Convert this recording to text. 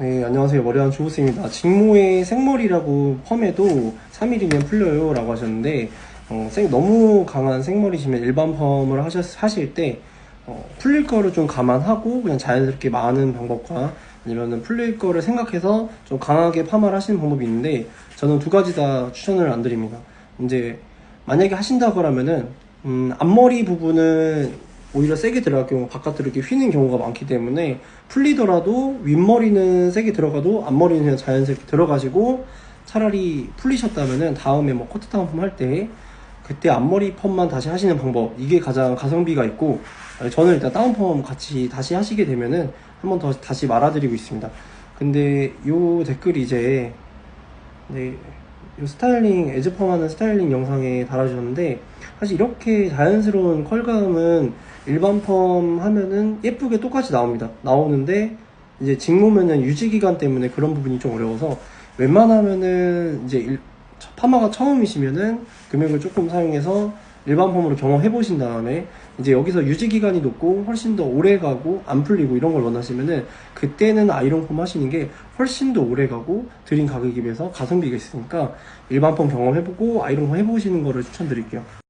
네, 안녕하세요. 머리하는 주부쌤입니다. 직모의 생머리라고 펌해도 3일이면 풀려요. 라고 하셨는데, 어, 생- 너무 강한 생머리시면 일반 펌을 하셨, 하실 때, 어, 풀릴 거를 좀 감안하고 그냥 자연스럽게 많은 방법과 아니면은 풀릴 거를 생각해서 좀 강하게 파마를 하시는 방법이 있는데, 저는 두 가지 다 추천을 안 드립니다. 이제, 만약에 하신다 그러면은, 음, 앞머리 부분은 오히려 세게 들어갈 경우 바깥으로 이렇게 휘는 경우가 많기 때문에 풀리더라도 윗머리는 세게 들어가도 앞머리는 그냥 자연스럽게 들어가시고 차라리 풀리셨다면은 다음에 뭐 커트 다운 펌 할 때 그때 앞머리 펌만 다시 하시는 방법 이게 가장 가성비가 있고 저는 일단 다운 펌 같이 다시 하시게 되면은 한번 더 다시 말아드리고 있습니다. 근데 요 댓글이 이제 네, 이 스타일링 에즈펌 하는 스타일링 영상에 달아주셨는데 사실 이렇게 자연스러운 컬감은 일반 펌 하면은 예쁘게 똑같이 나옵니다 나오는데 이제 직모면은 유지 기간 때문에 그런 부분이 좀 어려워서 웬만하면은 이제 일- 파마가 처음이시면은 금액을 조금 사용해서 일반 펌으로 경험해 보신 다음에 이제 여기서 유지 기간이 높고 훨씬 더 오래 가고 안 풀리고 이런 걸 원하시면은 그때는 아이론 펌 하시는 게 훨씬 더 오래 가고 드린 가격에 비해서 가성비가 있으니까 일반 펌 경험해 보고 아이론 펌 해보시는 거를 추천드릴게요.